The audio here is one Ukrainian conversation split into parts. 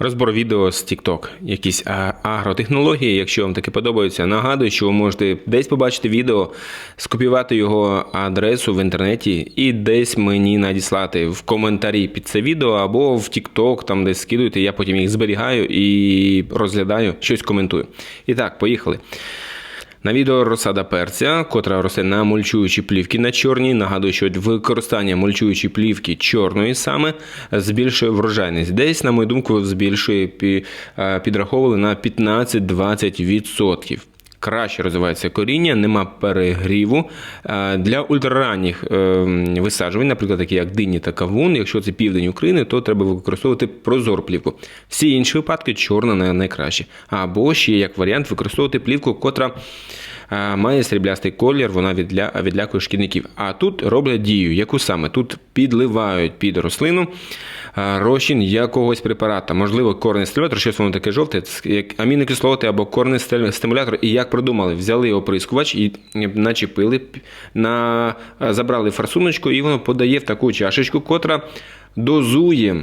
Розбор відео з TikTok, якісь агротехнології. Якщо вам таке подобається, нагадую, що ви можете десь побачити відео, скопіювати його адресу в інтернеті і десь мені надіслати в коментарі під це відео або в TikTok, там десь скидуєте, я потім їх зберігаю і розглядаю, щось коментую. І так, поїхали. На відео розсада перця, котра росте на мульчуючій плівки на чорній. Нагадую, що використання мульчуючої плівки чорної саме збільшує врожайність. Десь, на мою думку, збільшує е, підраховували на 15-20%. Краще розвивається коріння, нема перегріву. Е, Для ультраранніх е, висаджувань, наприклад, такі як дині та кавун, якщо це південь України, то треба використовувати прозору плівку. Всі інші випадки чорна най- найкраще. Або ще як варіант використовувати плівку, котра має сріблястий колір, вона відля... відлякує шкідників. А тут роблять дію, яку саме тут підливають під рослину е, розчин якогось препарата, можливо, корний стимулятор, щось воно таке жовте, як амінокислоти або корний стимулятор. І як придумали, взяли оприскувач і начепили, на... е, забрали форсуночку, і воно подає в таку чашечку, котра дозує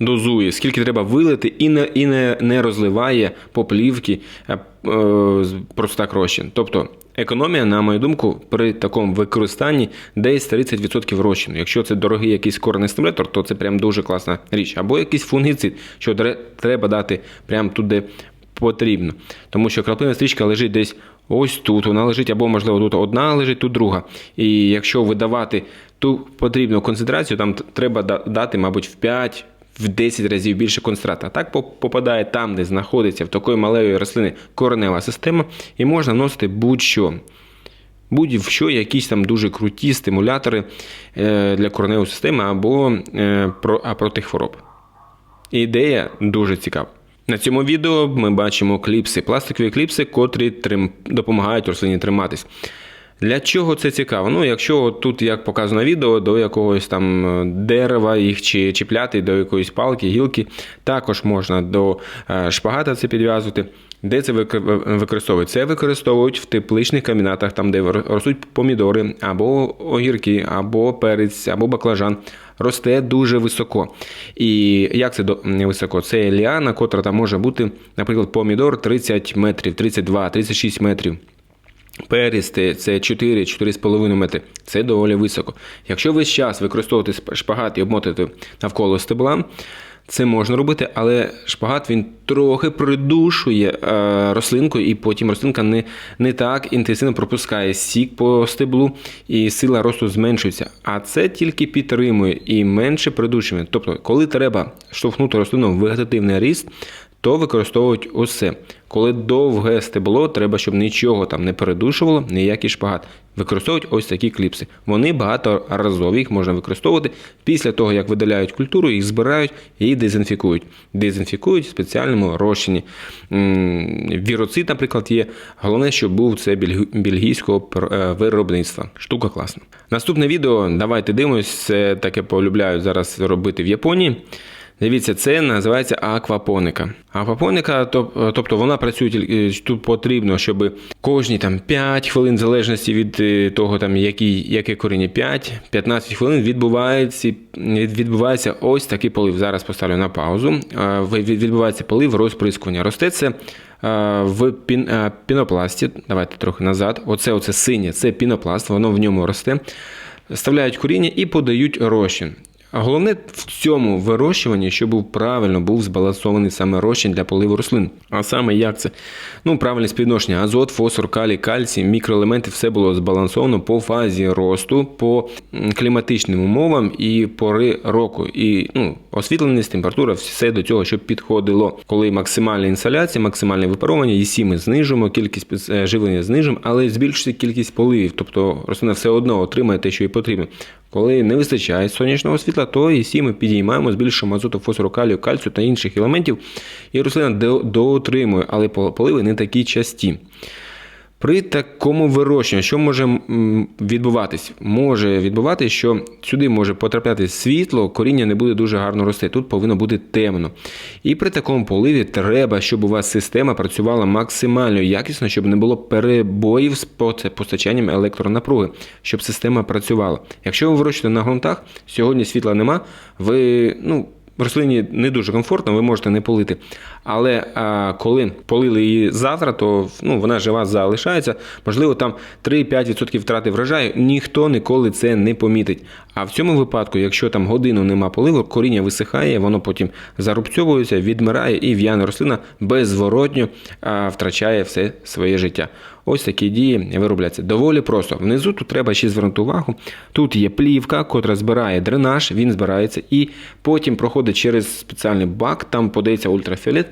дозує, скільки треба вилити, і не, і не, не розливає по е, просто так розчин. Тобто економія, на мою думку, при такому використанні десь 30% розчину. Якщо це дорогий якийсь корний стимулятор, то це прям дуже класна річ. Або якийсь фунгіцид, що треба дати прямо туди потрібно. Тому що краплина стрічка лежить десь ось тут, вона лежить, або, можливо, тут одна лежить, тут друга. І якщо видавати ту потрібну концентрацію, там треба дати, мабуть, в 5 в 10 разів більше концентрата. А так попадає там, де знаходиться в такої малої рослини коренева система, і можна вносити будь-що. Будь-що, якісь там дуже круті стимулятори е, для кореневої системи або е, проти хвороб. Ідея дуже цікава. На цьому відео ми бачимо кліпси, пластикові кліпси, котрі трим... допомагають рослині триматись. Для чого це цікаво? Ну, якщо тут, як показано відео, до якогось там е, дерева їх чи чіпляти до якоїсь палки, гілки, також можна до е, шпагата це підв'язувати. Де це використовують? Це використовують в тепличних камінатах, там, де ростуть помідори, або огірки, або перець, або баклажан. Росте дуже високо. І як це до- не високо? Це ліана, котра там може бути, наприклад, помідор 30 метрів, 32, 36 метрів. Перець це- це 4-4,5 метри. Це доволі високо. Якщо весь час використовувати шпагат і обмотати навколо стебла, це можна робити, але шпагат він трохи придушує е, рослинку, і потім рослинка не, не так інтенсивно пропускає сік по стеблу, і сила росту зменшується. А це тільки підтримує і менше придушує. Тобто, коли треба штовхнути рослину в вегетативний ріст, то використовують усе. Коли довге стебло, треба, щоб нічого там не передушувало, ніякий шпагат. Використовують ось такі кліпси. Вони багаторазові, їх можна використовувати після того, як видаляють культуру, їх збирають і дезінфікують. Дезінфікують в спеціальному розчині. М, Віроцид, наприклад, є. Головне, щоб був це бельгійського е, виробництва. Штука класна. Наступне відео, давайте дивимось, це таке полюбляють зараз робити в Японії. Дивіться, це називається аквапоника. Аквапоника, тобто вона працює тільки тут потрібно, щоб кожні там 5 хвилин, в залежності від е, того, там які, яке коріння 5-15 хвилин відбувається, відбувається ось такий полив. Зараз поставлю на паузу. Е, Відбувається полив розприскування. Росте це е, в пін, е, пінопласті. Давайте трохи назад. Оце, оце синє, це пінопласт, воно в ньому росте. Вставляють коріння і подають розчин. Головне в цьому вирощуванні, щоб був правильно був збалансований саме розчин для поливу рослин. А саме як це? Ну, правильне співвідношення азот, фосфор, калій, кальцій, мікроелементи, все було збалансовано по фазі росту, по кліматичним умовам і пори року. І ну, освітленість, температура, все до цього, щоб підходило. Коли максимальна інсоляція, максимальне випаровування, їсі ми знижуємо, кількість е, живлення знижуємо, але збільшується кількість поливів. Тобто рослина все одно отримає те, що їй потрібно. Коли не вистачає сонячного світла, то і ми підіймаємо, збільшуємо азоту, фосфору, калію, кальцію та інших елементів, і рослина доотримує, але поливи не такі часті. При такому вирощуванні, що може відбуватись? Може відбуватись, що сюди може потрапляти світло, коріння не буде дуже гарно рости. Тут повинно бути темно. І при такому поливі треба, щоб у вас система працювала максимально якісно, щоб не було перебоїв з постачанням електронапруги, щоб система працювала. Якщо ви вирощуєте на ґрунтах, сьогодні світла нема, ви ну. Рослині не дуже комфортно, ви можете не полити. Але а, коли полили її завтра, то ну, вона жива залишається. Можливо, там 3-5% втрати врожаю, ніхто ніколи це не помітить. А в цьому випадку, якщо там годину нема поливу, коріння висихає, воно потім зарубцьовується, відмирає і в'яна рослина беззворотньо а, втрачає все своє життя. Ось такі дії виробляться. Доволі просто. Внизу тут треба ще звернути увагу. Тут є плівка, котра збирає дренаж, він збирається, і потім проходить через спеціальний бак, там подається ультрафіолет,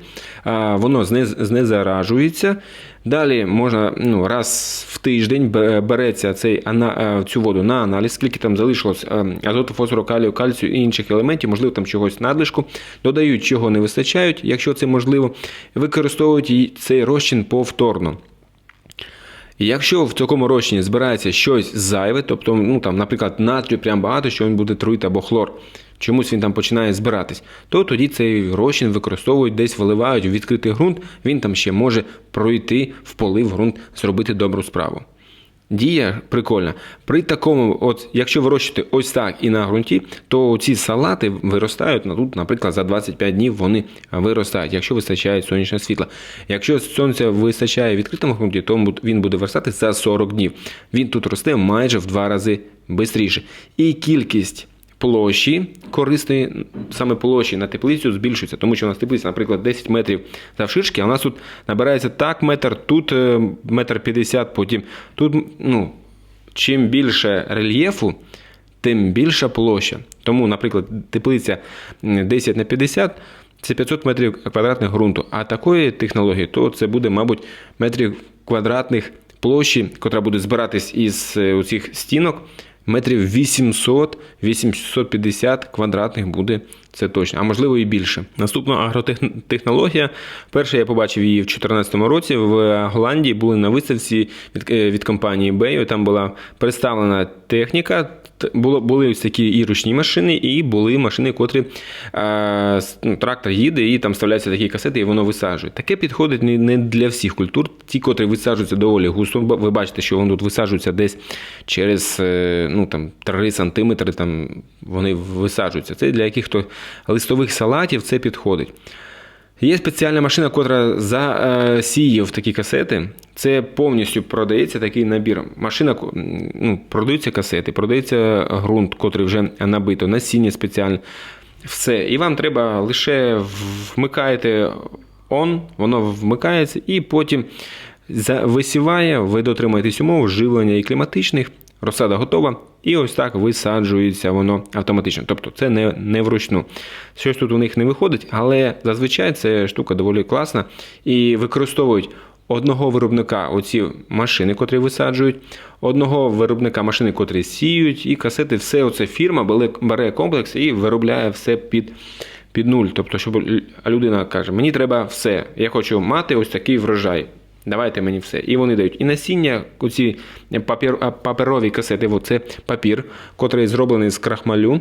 воно знезаражується. Далі можна ну, раз в тиждень бе- береться цей, е, цю воду на аналіз, скільки там залишилось е, азоту, фосфору, калію, кальцію і інших елементів, можливо, там чогось надлишку, додають, чого не вистачають, якщо це можливо, використовують цей розчин повторно. І Якщо в такому розчині збирається щось зайве, тобто, ну там, наприклад, натрію прям багато, що він буде труїти або хлор, чомусь він там починає збиратись, то тоді цей розчин використовують, десь виливають у відкритий ґрунт, він там ще може пройти в полив ґрунт, зробити добру справу. Дія прикольна. При такому, от якщо вирощувати ось так і на ґрунті, то ці салати виростають на тут, наприклад, за 25 днів вони виростають, якщо вистачає сонячного світла. Якщо сонця вистачає в відкритому ґрунті, то він буде виростати за 40 днів. Він тут росте майже в два рази швидше. І кількість площі корисної саме площі на теплицю збільшується, тому що у нас теплиця, наприклад, 10 метрів завширшки, а у нас тут набирається так метр, тут е, метр 50, потім тут, ну, чим більше рельєфу, тим більша площа. Тому, наприклад, теплиця 10 на 50 це 500 метрів квадратних ґрунту. А такої технології, то це буде, мабуть, метрів квадратних площі, котра буде збиратись із е, оцих стінок. Метрів 800-850 квадратних буде це точно, а можливо і більше. Наступна агротехнологія. Перше я побачив її в 2014 році в Голландії. Були на виставці від, е, від компанії Бею. Там була представлена техніка. Було, були ось такі і ручні машини, і були машини, котрі е, ну, трактор їде, і там вставляються такі касети, і воно висаджує. Таке підходить не, не для всіх культур. Ті, котрі висаджуються доволі густо. Ви бачите, що вони тут висаджуються десь через е, ну, там, 3 сантиметри, там, вони висаджуються. Це для яких-то листових салатів це підходить. Є спеціальна машина, котра засіє в такі касети. Це повністю продається такий набір. Машина ну, продаються касети, продається ґрунт, котрий вже набито, насіння спеціальне. Все. І вам треба лише вмикаєте он, воно вмикається, і потім висіває, ви дотримуєтесь умов живлення і кліматичних, розсада готова, і ось так висаджується воно автоматично. Тобто це не, не вручну. Щось тут у них не виходить, але зазвичай це штука доволі класна і використовують. Одного виробника оці машини, котрі висаджують, одного виробника машини, котрі сіють, і касети, все оце фірма бере комплекс і виробляє все під, під нуль. Тобто, щоб людина каже, мені треба все, я хочу мати ось такий врожай. Давайте мені все. І вони дають. І насіння, оці папір, паперові касети, це папір, котрий зроблений з крахмалю.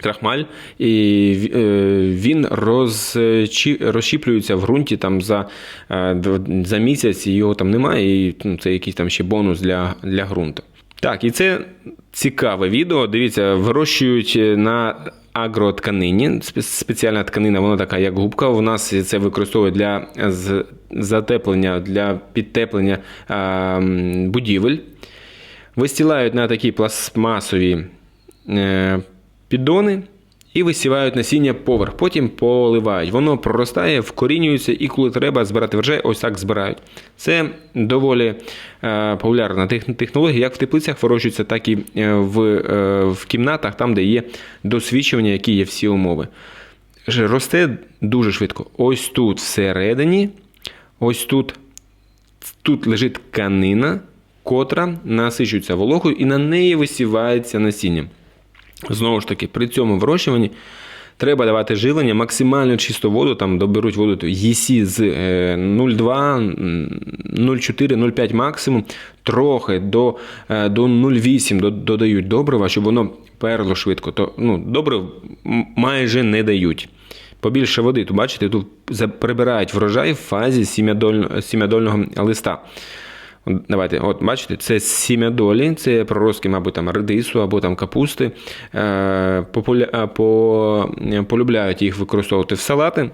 Крахмаль, і е, він розчіплюється в ґрунті там за, е, за місяць, його там немає, і ну, це якийсь там ще бонус для, для ґрунту. Так, і це цікаве відео. Дивіться, вирощують на агротканині. Спеціальна тканина, вона така, як губка. У нас це використовують для затеплення, для підтеплення будівель. Вистілають на такі пластмасові е, піддони і висівають насіння поверх, потім поливають. Воно проростає, вкорінюється, і коли треба збирати врожай, ось так збирають. Це доволі е, популярна технологія, як в теплицях вирощується, так і е, в, е, в кімнатах, там, де є досвідчування, які є всі умови. Росте дуже швидко. Ось тут всередині, ось тут Тут лежить тканина, котра насичується вологою і на неї висівається насіння. Знову ж таки, при цьому вирощуванні треба давати живлення, максимально чисту воду, там доберуть воду ЄСі з е, 0,2, м, 0,4, 0,5 максимум, трохи до, е, до 0,8 додають добрива, щоб воно перло швидко. То, ну, добрив майже не дають. Побільше води, тут бачите, тут прибирають врожай в фазі сім'ядоль- сім'ядольного листа. Давайте, от бачите, це сім'я долі, це проростки, мабуть, там редису або там капусти. Е, популя... е, по... Полюбляють їх використовувати в салати.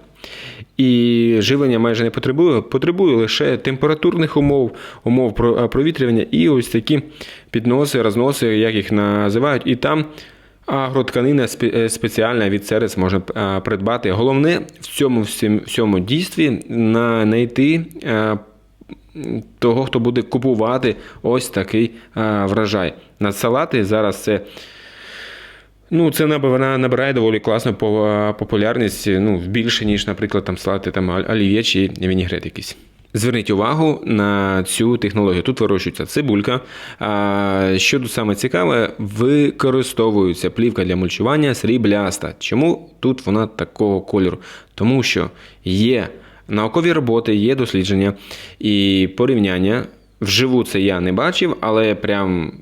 І живлення майже не потребує, потребує лише температурних умов, умов е, провітрювання і ось такі підноси, розноси, як їх називають. І там агротканина спеціальна від Церес можна придбати. Головне в цьому всьому дійстві знайти того, хто буде купувати ось такий врожай. Насалати зараз це. Ну, це вона набирає доволі класну популярність, ну, більше, ніж, наприклад, там салати там олів'є чи вінігрет якийсь. Зверніть увагу на цю технологію. Тут вирощується цибулька. Що тут саме цікаве, використовується плівка для мульчування срібляста. Чому тут вона такого кольору? Тому що є наукові роботи, є дослідження і порівняння. Вживу це я не бачив, але прям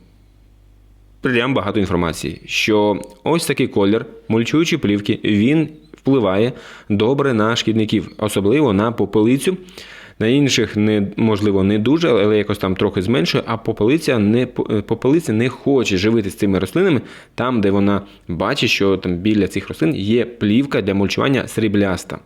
прям багато інформації, що ось такий колір мульчуючі плівки, він впливає добре на шкідників, особливо на попелицю. На інших не можливо не дуже, але якось там трохи зменшує. А попелиця не попелиця не хоче живити з цими рослинами там, де вона бачить, що там біля цих рослин є плівка для мульчування срібляста.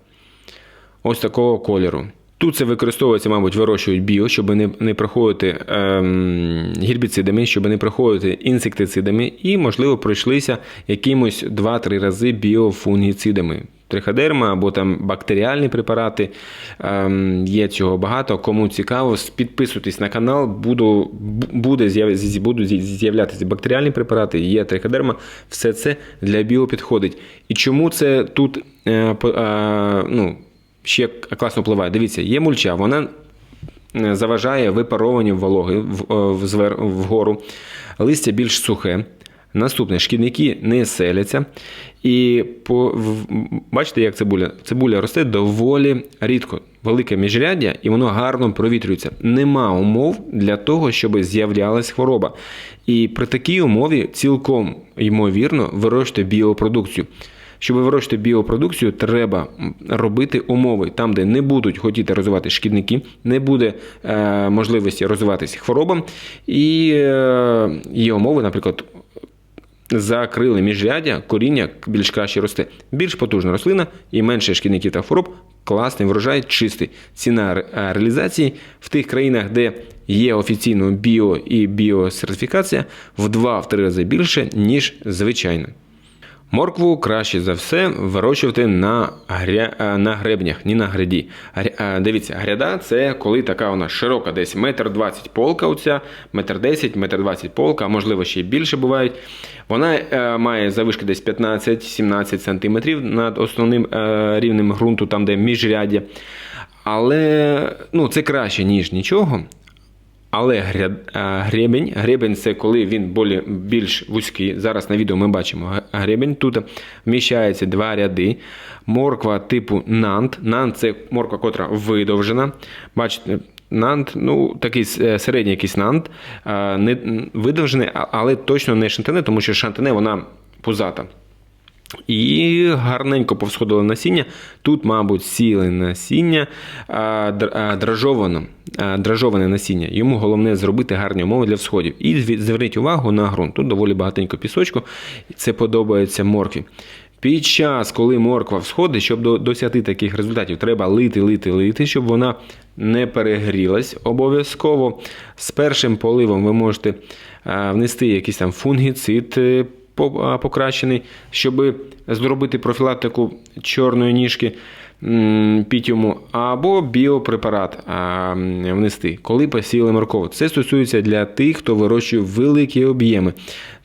Ось такого кольору. Тут це використовується, мабуть, вирощують біо, щоб не, не проходити ем, гербіцидами, щоб не проходити інсектицидами, і, можливо, пройшлися якимось 2-3 рази біофунгіцидами. Триходерма або там бактеріальні препарати. Ем, є цього багато. Кому цікаво, підписуйтесь на канал, буду, буде з'являтися бактеріальні препарати, є триходерма. Все це для біо підходить. І чому це тут е, е, ну, ще класно впливає? Дивіться, є мульча, вона е, заважає випарованню вологи е, вгору, листя більш сухе. Наступне, шкідники не селяться. І по, бачите, як цибуля? Цибуля росте доволі рідко, велике міжряддя, і воно гарно провітрюється. Нема умов для того, щоб з'являлась хвороба. І при такій умові цілком ймовірно вирощувати біопродукцію. Щоб вирощувати біопродукцію, треба робити умови там, де не будуть хотіти розвивати шкідники, не буде е, можливості розвиватися хворобам, і е, є умови, наприклад, закрили міжряддя, коріння більш краще росте. Більш потужна рослина і менше шкідників та хвороб, класний врожай, чистий. Ціна е, реалізації в тих країнах, де є офіційно біо і біосертифікація, в 2-3 рази більше, ніж звичайно. Моркву краще за все вирощувати на, гря... е, на гребнях, ні на гряді. Гря... е, Дивіться, гряда це коли така вона широка, десь метр двадцять полка, оця, метр десять, метр двадцять полка, а можливо ще й більше бувають. Вона е, має завишки десь 15-17 см над основним рівнем ґрунту, там де міжряддя. Але ну, це краще, ніж нічого. Але гребень, гребень це коли він більш вузький. Зараз на відео ми бачимо гребень. Тут вміщається два ряди. Морква типу нант. Нант це морква, котра видовжена. Бачите, нант, ну такий середній якийсь нант, а, не видовжений, але точно не шантине, тому що шантине вона пузата. І гарненько повсходило насіння. Тут, мабуть, сіли насіння а, дражовано, дражоване насіння. Йому головне зробити гарні умови для всходів. І зверніть увагу на ґрунт. Тут доволі багатенько пісочку. Це подобається моркві. Під час, коли морква всходить, щоб досягти таких результатів, треба лити, лити, лити, щоб вона не перегрілась. Обов'язково з першим поливом ви можете внести якийсь там фунгіцид покращений, щоб зробити профілактику чорної ніжки пітіуму, або біопрепарат внести, коли посіяли моркову. Це стосується для тих, хто вирощує великі об'єми.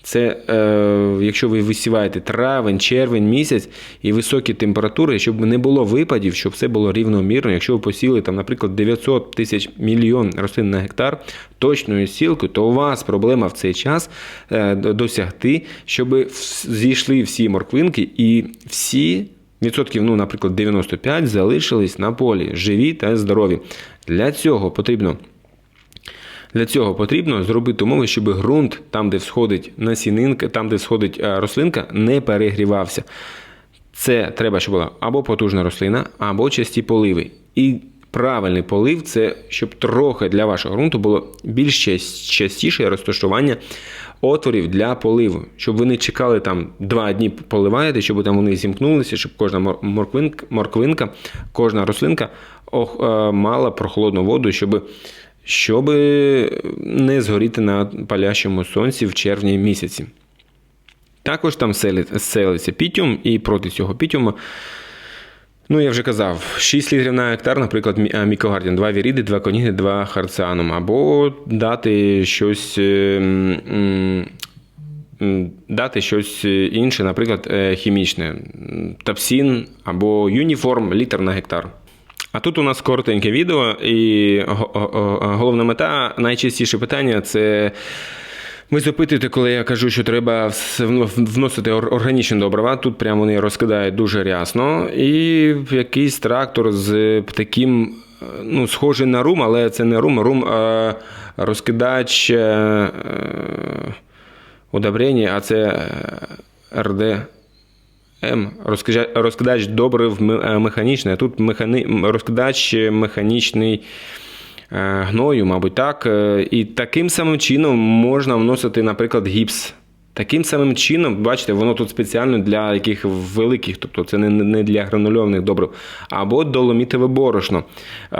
Це е, якщо ви висіваєте травень, червень місяць і високі температури, щоб не було випадів, щоб все було рівномірно. Якщо ви посіли там, наприклад, 900 тисяч мільйон рослин на гектар точною сілкою, то у вас проблема в цей час е, досягти, щоб зійшли всі морквинки і всі. Відсотків, ну, наприклад, 95 залишились на полі, живі та здорові. Для цього потрібно для цього потрібно зробити умови, щоб ґрунт, там, де всходить насінинка, там, де всходить е, рослинка, не перегрівався. Це треба, щоб була або потужна рослина, або часті поливи. І правильний полив це щоб трохи для вашого ґрунту було більш частіше розташування отворів для поливу, щоб ви не чекали там два дні поливаєте, щоб там вони зімкнулися, щоб кожна морквинка, морквинка кожна рослинка ох, е, мала прохолодну воду, щоб, щоб не згоріти на палящому сонці в червні місяці. Також там селиться пітіум, і проти цього пітіуму, ну я вже казав, 6 літрів на гектар, наприклад, е, мікогардін, 2 віріди, 2 коніги, 2 харціанум, або дати щось. е, Дати щось інше, наприклад, е, хімічне, тапсін або юніформ, літр на гектар. А тут у нас коротеньке відео, і го- го- го- головна мета, найчастіше питання це. Ви запитуєте, коли я кажу, що треба вносити ор- органічні добрива. Тут прямо вони розкидають дуже рясно. І якийсь трактор з таким, ну, схожий на рум, але це не рум, рум е, розкидач е, е, удобрення, а це е, РД. М. Розкидач, добрив ме- механічний, а тут механи... розкидач механічний гною, мабуть, так. Е, І таким самим чином можна вносити, наприклад, гіпс. Таким самим чином, бачите, воно тут спеціально для яких великих, тобто це не, не для гранульованих добрив, або доломітове борошно. Е,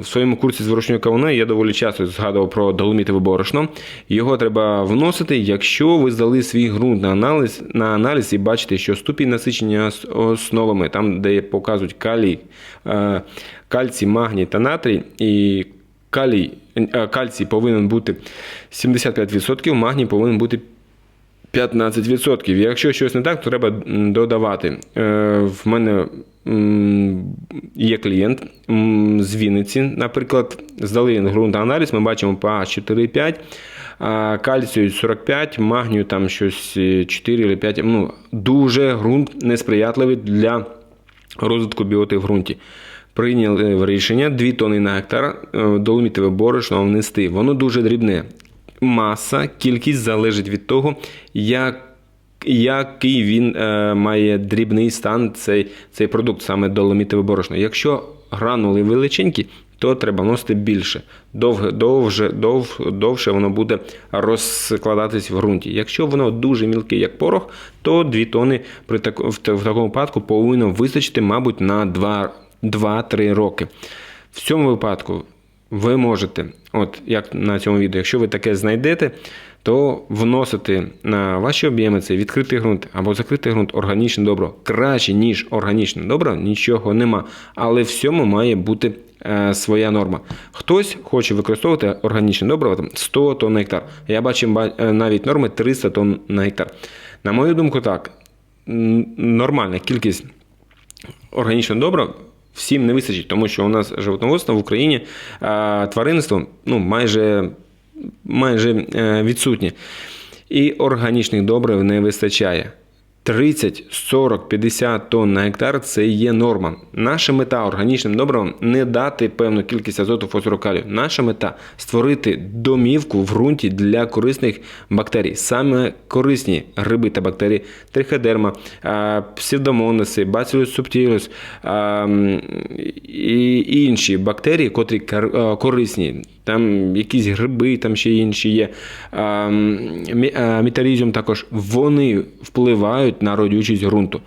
В своєму курсі з вирощування кавуна я доволі часто згадував про доломітове борошно. Його треба вносити, якщо ви здали свій ґрунт на аналіз, на аналіз і бачите, що ступінь насичення основами, там, де показують калій, е, кальцій, магній та натрій, і калій, е, кальцій повинен бути 75%, магній повинен бути 15%. Якщо щось не так, то треба додавати. Е, В мене є клієнт з Вінниці, наприклад, здали ґрунтоаналіз, ми бачимо pH 4,5, кальцію 45, магнію там щось е, 4 чи 5. Ну, дуже ґрунт несприятливий для розвитку біоти в ґрунті. Прийняли рішення 2 тони на гектар е, доломітове борошно внести. Воно дуже дрібне. Маса, кількість залежить від того, як, який він е, має дрібний стан, цей, цей продукт, саме доломітове борошно. Якщо гранули величенькі, то треба вносити більше. Довге, довже, дов, довше воно буде розкладатись в ґрунті. Якщо воно дуже мілке, як порох, то 2 тони при так, в, в такому випадку повинно вистачити, мабуть, на 2 2-3 роки. В цьому випадку ви можете, от як на цьому відео, якщо ви таке знайдете, то вносити на ваші об'єми цей відкритий ґрунт або закритий ґрунт органічне добро. Краще, ніж органічне добро, нічого нема. Але всьому має бути е, своя норма. Хтось хоче використовувати органічне добриво там 100 тонн на гектар. Я бачив е, навіть норми 300 тонн на гектар. На мою думку, так. Нормальна кількість органічного добра всім не вистачить, тому що у нас животноводство в Україні тваринство ну, майже, майже е, відсутнє. І органічних добрив не вистачає. 30, 40, 50 тонн на гектар це є норма. Наша мета органічним добривом не дати певну кількість азоту фосфору. Наша мета створити домівку в ґрунті для корисних бактерій. Саме корисні гриби та бактерії, триходерма, псевдомонаси, бацилус subtilis і інші бактерії, котрі корисні. Там якісь гриби, там ще інші є. Мітарізіум також вони впливають на родючість ґрунту.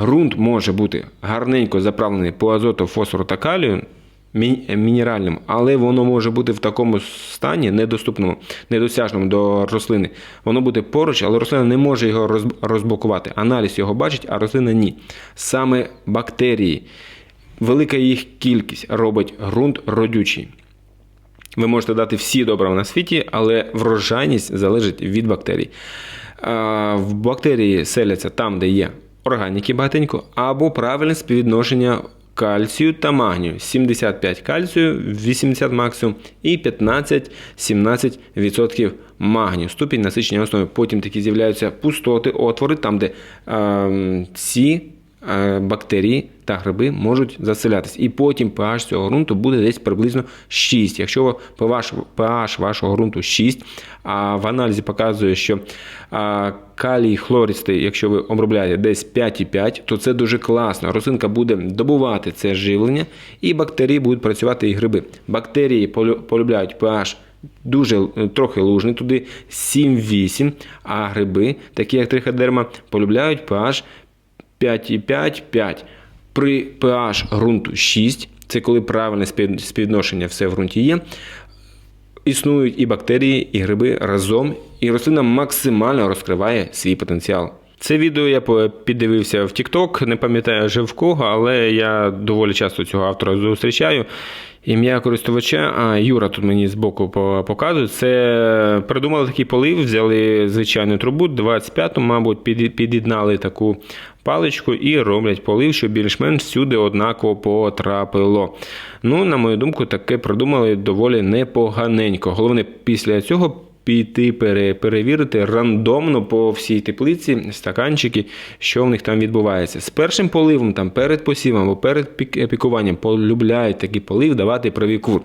Ґрунт може бути гарненько заправлений по азоту, фосфору та калію, мі- мінеральним, але воно може бути в такому стані недоступному, недосяжному до рослини. Воно буде поруч, але рослина не може його роз- розблокувати. Аналіз його бачить, а рослина ні. Саме бактерії, велика їх кількість робить ґрунт родючий. Ви можете дати всі добрива на світі, але врожайність залежить від бактерій. В бактерії селяться там, де є органіки багатенько, або правильне співвідношення кальцію та магнію. 75 кальцію, 80 максимум і 15-17% магнію. Ступінь насичення основи. Потім такі з'являються пустоти, отвори, там, де ем, ці е, бактерії та гриби можуть заселятись. І потім pH цього ґрунту буде десь приблизно 6. Якщо pH, вашого ґрунту 6, а в аналізі показує, що калій хлористий, якщо ви обробляєте десь 5,5, то це дуже класно. Рослинка буде добувати це живлення, і бактерії будуть працювати і гриби. Бактерії полюбляють pH дуже е, трохи лужний, туди 7-8, а гриби, такі як триходерма, полюбляють pH 5,5-5. При pH ґрунту 6, це коли правильне спів- співвідношення все в ґрунті є. Існують і бактерії, і гриби разом, і рослина максимально розкриває свій потенціал. Це відео я піддивився в TikTok, не пам'ятаю вже в кого, але я доволі часто цього автора зустрічаю. Ім'я користувача, а Юра тут мені збоку по- показує. Це придумали такий полив, взяли звичайну трубу, 25-ту, мабуть, під'єднали таку паличку і роблять полив, щоб більш-менш всюди однаково потрапило. Ну, на мою думку, таке придумали доволі непоганенько. Головне, після цього піти пере, перевірити рандомно по всій теплиці стаканчики, що в них там відбувається. З першим поливом, там перед посівом або перед пікуванням полюбляють такий полив давати привікур.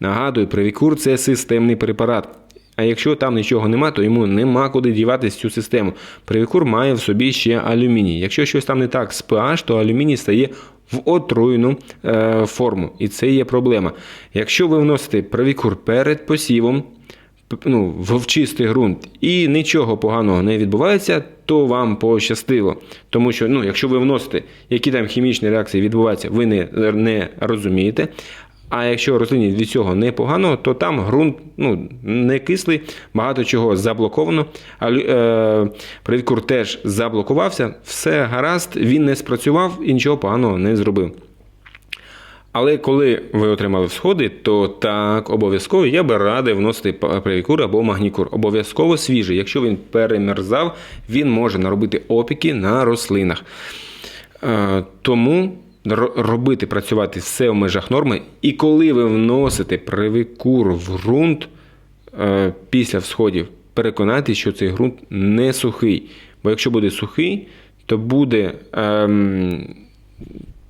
Нагадую, привікур це системний препарат. А якщо там нічого нема, то йому нема куди діватись цю систему. Привікур має в собі ще алюміній. Якщо щось там не так з pH, то алюміній стає в отруйну е, форму. І це є проблема. Якщо ви вносите привікур перед посівом, ну, в чистий ґрунт і нічого поганого не відбувається, то вам пощастило. Тому що, ну, якщо ви вносите, які там хімічні реакції відбуваються, ви не, не розумієте. А якщо рослині від цього непогано, то там ґрунт ну, не кислий, багато чого заблоковано. А е, привікур теж заблокувався, все гаразд, він не спрацював і нічого поганого не зробив. Але коли ви отримали всходи, то так, обов'язково я би радив вносити привікур або магнікур. Обов'язково свіжий. Якщо він перемерзав, він може наробити опіки на рослинах. Е, Тому робити, працювати все в межах норми. І коли ви вносите привікур в ґрунт е, після всходів, переконайтеся, що цей ґрунт не сухий. Бо якщо буде сухий, то буде. Ем,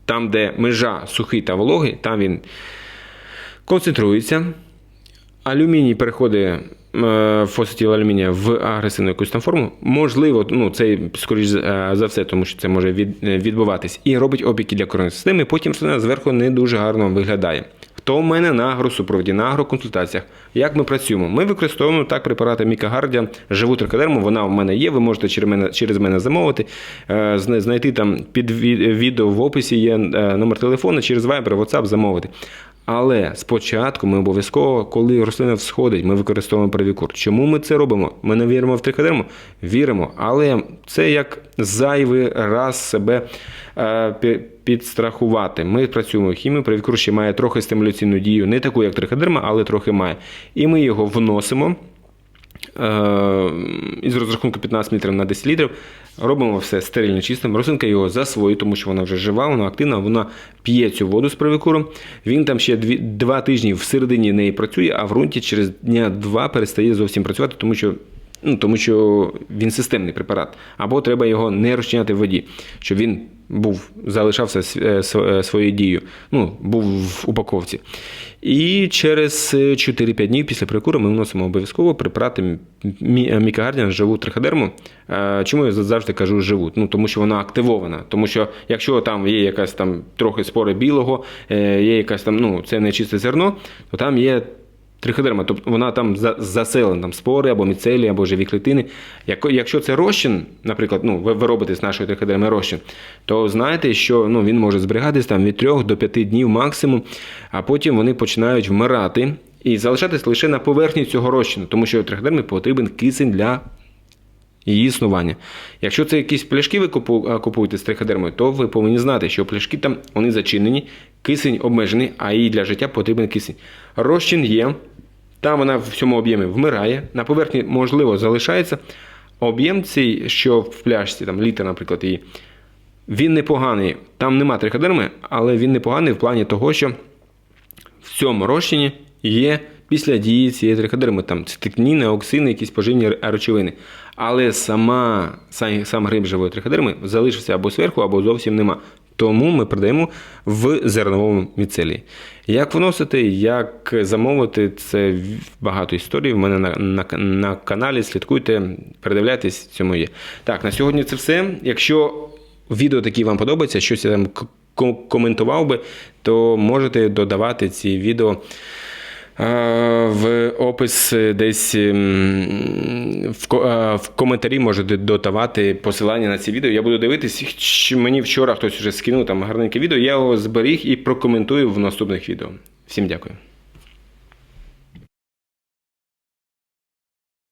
там, де межа сухий та вологий, там він концентрується. Алюміній переходить е, фосфатіл алюмінія в агресивну якусь там форму. Можливо, ну це скоріш за за все, тому що це може е, відбуватись. І робить опіки для кореневої системи. Потім рослина зверху не дуже гарно виглядає. Хто в мене на агросупроводі, на агроконсультаціях? Як ми працюємо? Ми використовуємо так препарати Мікагардія, живу трикодерму, вона в мене є. Ви можете через мене, через мене замовити. Е, Знайти там під відео в описі є е, номер телефону, через Viber, WhatsApp замовити. Але спочатку ми обов'язково, коли рослина всходить, ми використовуємо привікур. Чому ми це робимо? Ми не віримо в трикодерму? Віримо, але це як зайвий раз себе е, підстрахувати. Ми працюємо хімію, привікур ще має трохи стимуляційну дію, не таку, як триходерма, але трохи має. І ми його вносимо е, із розрахунку 15 літрів на 10 літрів. Робимо все стерильно чистим. Росинка його засвоює, тому що вона вже жива, вона активна, вона п'є цю воду з привикуром. Він там ще дві, два тижні всередині неї працює, а в ґрунті через дня два перестає зовсім працювати, тому що. Ну, тому що він системний препарат. Або треба його не розчиняти в воді, щоб він був, залишався е, е, своєю дією, ну, був в упаковці. І через е, 4-5 днів після прикуру ми вносимо обов'язково препарати мі- мікагардіан живу триходерму. Е, Чому я завжди кажу живу? Ну, тому що вона активована. Тому що якщо там є якась там трохи спори білого, е, є якась там, ну, це не чисте зерно, то там є Триходерма, тобто вона там за- заселена, там спори або міцелі, або живі клітини. Якщо це розчин, наприклад, ну, ви робите з нашої триходерми розчин, то знаєте, що ну, він може зберігатись там від 3 до 5 днів максимум, а потім вони починають вмирати і залишатись лише на поверхні цього розчину, тому що триходермі потрібен кисень для її існування. Якщо це якісь пляшки ви купуєте з триходермою, то ви повинні знати, що пляшки там вони зачинені, кисень обмежений, а їй для життя потрібен кисень. Розчин є, там вона в цьому об'ємі вмирає, на поверхні, можливо, залишається. Об'єм цей, що в пляшці, там літр, наприклад, її, він непоганий. Там нема триходерми, але він непоганий в плані того, що в цьому розчині є після дії цієї триходерми, там цитикніни, оксини, якісь поживні речовини. Але сама, сам, сам гриб живої триходерми залишився або зверху, або зовсім нема. Тому ми продаємо в зерновому міцелії. Як вносити, як замовити, це багато історій. В мене на, на, на каналі. Слідкуйте, передивляйтесь, цьому є. Так, на сьогодні це все. Якщо відео такі вам подобаються, щось я там коментував би, то можете додавати ці відео. Е, В опис десь е, в коментарі можете додавати посилання на ці відео. Я буду дивитись. Мені вчора хтось вже скинув там гарненьке відео. Я його зберіг і прокоментую в наступних відео. Всім дякую.